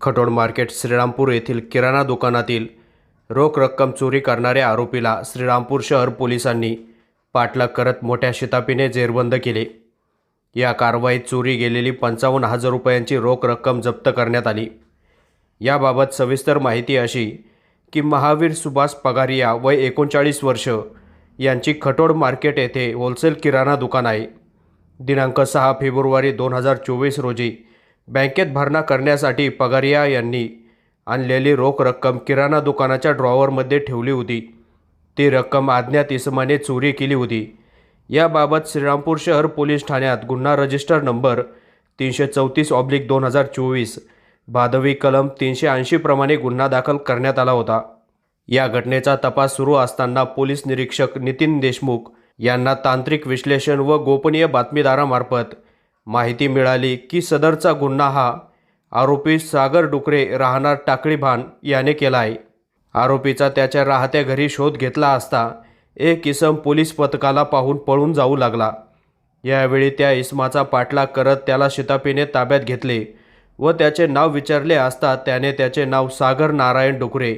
खटोड market Shrirampur येथील किराणा दुकानातील रोख रक्कम चोरी करणाऱ्या आरोपीला श्रीरामपूर शहर पोलिसांनी पाठलाग करत मोठ्या शितापीने जेरबंद केले. या कारवाईत चोरी गेलेली पंचावन्न हजार रुपयांची रोख रक्कम जप्त करण्यात आली. याबाबत सविस्तर माहिती अशी की महावीर सुभाष पगारिया वय एकोणचाळीस वर्ष यांची खटोड मार्केट येथे होलसेल किराणा दुकान आहे. दिनांक सहा फेब्रुवारी दोन हजार चोवीस रोजी बँकेत भरणा करण्यासाठी पगारिया यांनी आणलेली रोख रक्कम किराणा दुकानाच्या ड्रॉवरमध्ये ठेवली होती. ती रक्कम अज्ञात इसमाने चोरी केली होती. याबाबत श्रीरामपूर शहर पोलीस ठाण्यात गुन्हा रजिस्टर नंबर तीनशे चौतीस ऑब्लिक दोन हजार चोवीस भादवी कलम तीनशे ऐंशीप्रमाणे गुन्हा दाखल करण्यात आला होता. या घटनेचा तपास सुरू असताना पोलीस निरीक्षक नितीन देशमुख यांना तांत्रिक विश्लेषण व गोपनीय बातमीदारामार्फत माहिती मिळाली की सदरचा गुन्हा हा आरोपी सागर डुकरे राहणार टाकळी भान याने केला आहे आरोपीचा त्याच्या राहत्या घरी शोध घेतला असता एक इसम पोलीस पथकाला पाहून पळून जाऊ लागला. यावेळी त्या इसमाचा पाठलाग करत त्याला शितापीने ताब्यात घेतले व त्याचे नाव विचारले असता त्याने त्याचे नाव सागर नारायण डुकरे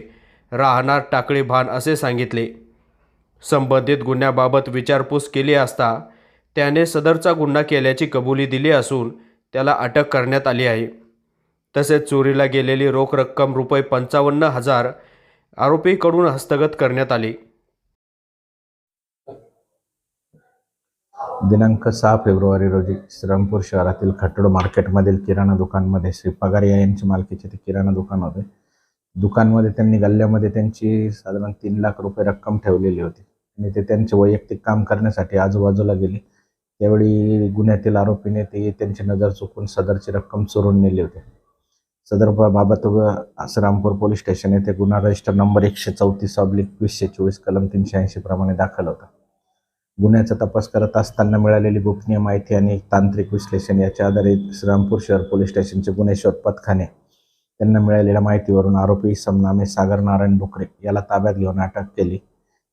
राहणार टाकळी भान असे सांगितले. संबंधित गुन्ह्याबाबत विचारपूस केली असता त्याने सदरचा गुन्हा केल्याची कबुली दिली असून त्याला अटक करण्यात आली आहे. तसेच चोरीला गेलेली रोख रक्कम रुपये पंचावन्न हजार आरोपीकडून हस्तगत करण्यात आली. दिनांक सहा फेब्रुवारी रोजी श्रीरामपूर शहरातील खटोड मार्केटमधील किराणा दुकानमध्ये श्री पगारिया यांची मालकीचे ते किराणा दुकान होते. दुकानमध्ये त्यांनी गल्ल्यामध्ये त्यांची साधारण तीन लाख रुपये रक्कम ठेवलेली होती. आणि ते त्यांचे वैयक्तिक काम करण्यासाठी आजूबाजूला गेले. त्यावेळी गुन्ह्यातील आरोपीने ते त्यांची नजर चुकून सदरची रक्कम चोरून नेली होती. सदर बाबत असरामपूर पोलीस स्टेशन येथे गुन्हा रजिस्टर नंबर एकशे चौतीस ऑब्लिक वीसशे चोवीस कलम तीनशे ऐंशी प्रमाणे दाखल होता. गुन्ह्याचा तपास करत असताना मिळालेली गोपनीय माहिती आणि तांत्रिक विश्लेषण याच्या आधारे श्रीरामपूर शहर पोलीस स्टेशनचे गुन्हे शोध पथकाने त्यांना मिळालेल्या माहितीवरून आरोपी समनामे सागर नारायण डुकरे याला ताब्यात घेऊन अटक केली.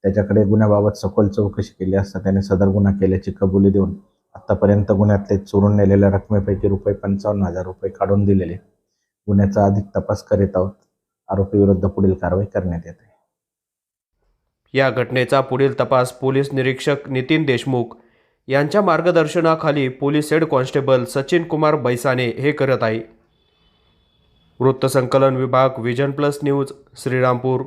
त्याच्याकडे गुन्ह्याबाबत सखोल चौकशी केली असता त्याने सदर गुन्हा केल्याची कबुली देऊन आतापर्यंत गुन्ह्यातले चोरून नेलेल्या रकमेपैकी रुपये पंचावन्न हजार रुपये काढून दिलेले. गुन्ह्याचा अधिक तपास करीत आहोत. आरोपी विरुद्ध पुढील कारवाई करण्यात येते. या घटनेचा पुढील तपास पोलीस निरीक्षक नितीन देशमुख यांच्या मार्गदर्शनाखाली police head constable Sachin Kumar Baisane हे करत आहे. वृत्तसंकलन विभाग विजन प्लस न्यूज श्रीरामपूर.